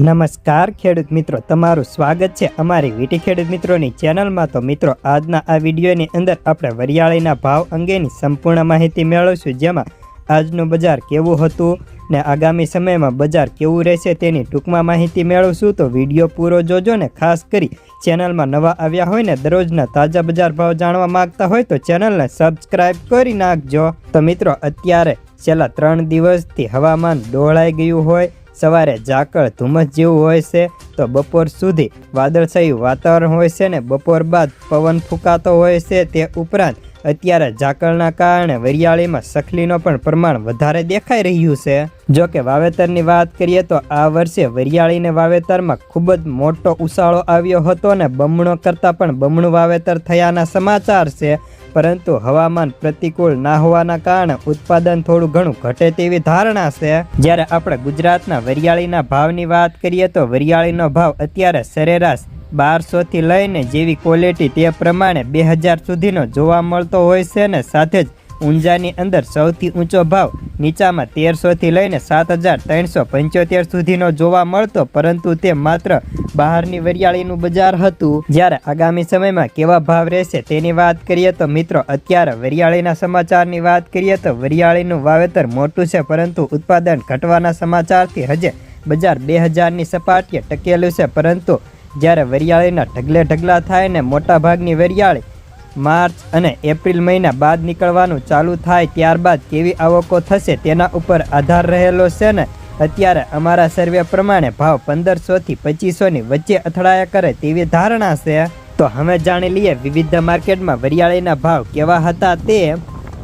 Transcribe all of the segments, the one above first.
નમસ્કાર ખેડૂત મિત્રો, તમારું સ્વાગત છે અમારી વીટી ખેડૂત મિત્રોની ચેનલમાં. તો મિત્રો, આજના આ વિડીયોની અંદર આપણે વરિયાળીના ભાવ અંગેની સંપૂર્ણ માહિતી મેળવશું, જેમાં આજનું બજાર કેવું હતું ને આગામી સમયમાં બજાર કેવું રહેશે તેની ટૂંકમાં માહિતી મેળવશું. તો વીડિયો પૂરો જોજો ને ખાસ કરી ચેનલમાં નવા આવ્યા હોય ને દરરોજના તાજા બજાર ભાવ જાણવા માંગતા હોય તો ચેનલને સબસ્ક્રાઈબ કરી નાખજો. તો મિત્રો, અત્યારે છેલ્લા ત્રણ દિવસથી હવામાન ડોળાઈ ગયું હોય સવારે ઝાકળ ધુમ્મસ જેવું હોય છે, તો બપોર સુધી વાદળછાયું વાતાવરણ હોય છે ને બપોર બાદ પવન ફૂંકાતો હોય છે, તે ઉપરાંત અત્યારે ઝાકળના કારણે વરિયાળીમાં સખલીનો પણ પ્રમાણ વધારે દેખાઈ રહ્યું છે. જો કે વાવેતરની વાત કરીએ તો આ વર્ષે વરિયાળીને વાવેતરમાં ખૂબ જ મોટો ઉછાળો આવ્યો હતો ને બમણો કરતાં પણ બમણું વાવેતર થયાના સમાચાર છે. પરંતુ હવામાન પ્રતિકૂળ ના હોવાના કારણે ઉત્પાદન થોડું ઘણું ઘટે તેવી ધારણા છે. જ્યારે આપણે ગુજરાતના વરિયાળીના ભાવની વાત કરીએ તો વરિયાળીનો ભાવ અત્યારે સરેરાશ બારસોથી લઈને જેવી ક્વોલિટી તે પ્રમાણે બે હજાર સુધીનો જોવા મળતો હોય છે ને સાથે જ ઊંઝાની અંદર સૌથી ઊંચો ભાવ નીચામાં તેરસોથી લઈને સાત હજાર ત્રણસો પંચોતેર સુધીનો જોવા મળતો, પરંતુ તે માત્ર બહારની વરિયાળીનું બજાર હતું. જ્યારે આગામી સમયમાં કેવા ભાવ રહેશે તેની વાત કરીએ તો મિત્રો, અત્યારે વરિયાળીના સમાચારની વાત કરીએ તો વરિયાળીનું વાવેતર મોટું છે, પરંતુ ઉત્પાદન ઘટવાના સમાચારથી હજે બજાર બે હજારની સપાટીએ ટકેલું છે, પરંતુ જ્યારે વરિયાળીના ઢગલે ઢગલા થાય ને મોટાભાગની વરિયાળી માર્ચ અને એપ્રિલ મહિના બાદ નીકળવાનું ચાલુ થાય ત્યારબાદ કેવી આવકો થશે તેના ઉપર આધાર રહેલો છે ને? અત્યારે અમારા સર્વે પ્રમાણે ભાવ પંદરસોથી પચીસોની વચ્ચે અથડાયા કરે તેવી ધારણા છે. તો હવે જાણી લઈએ વિવિધ માર્કેટમાં વરિયાળીના ભાવ કેવા હતા તે.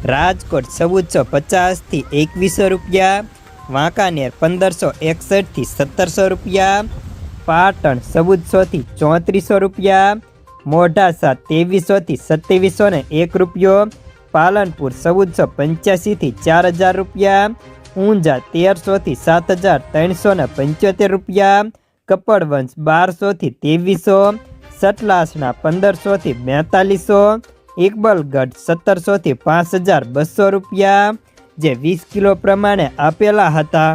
રાજકોટ ચૌદસો પચાસથી એકવીસો રૂપિયા, વાંકાનેર પંદરસો એકસઠથી સત્તરસો રૂપિયા, પાટણ ચૌદસોથી ચોત્રીસો રૂપિયા મોઢાસા ત્રેવીસોથી સત્યાવીસો ને એક રૂપિયો. પાલનપુર ચૌદસો પંચ્યાસીથી ચાર હજાર રૂપિયા. ઊંઝા તેરસોથી સાત હજાર ત્રણસો ને પંચોતેર રૂપિયા. કપડવંશ બારસોથી ત્રેવીસો. સટલાસના પંદરસોથી બેતાલીસો. ઇકબલગઢ સત્તરસોથી પાંચ હજાર બસો રૂપિયા. જે વીસ કિલો પ્રમાણે આપેલા હતા.